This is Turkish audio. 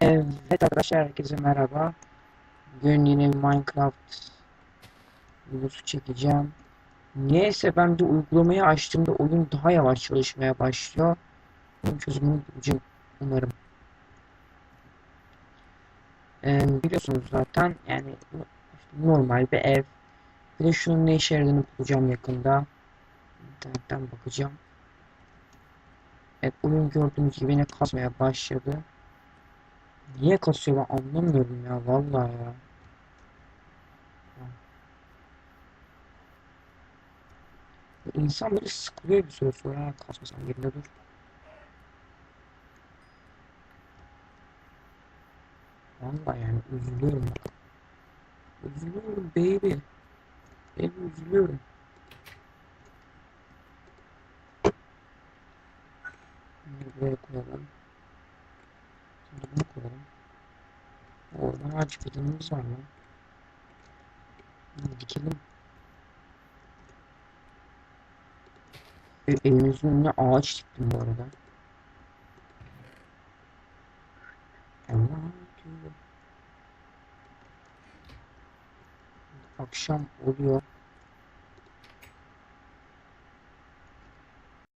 Evet arkadaşlar herkese merhaba. Bugün yine Minecraft videosu çekeceğim. Neyse ben de uygulamayı açtığımda oyun daha yavaş çalışmaya başlıyor. Bunun çözümünü bulacağım umarım. Ee, biliyorsunuz zaten yani normal bir ev. Bir de şunun ne işe yaradığını bulacağım yakında. İnternetten bakacağım. Evet oyun gördüğünüz gibi yine kasmaya başladı. Niye kasıyor ben anlamıyorum ya vallahi ya. İnsan böyle sıkılıyor bir süre sonra kasmasan yerinde dur. Vallahi yani üzülüyorum. Üzülüyorum baby. Baby üzülüyorum. Buraya koyalım. Bunu koyalım. Oradan ağaç fidanımız var mı? Dikelim. E, evimizin önüne ağaç diktim bu arada. Akşam oluyor.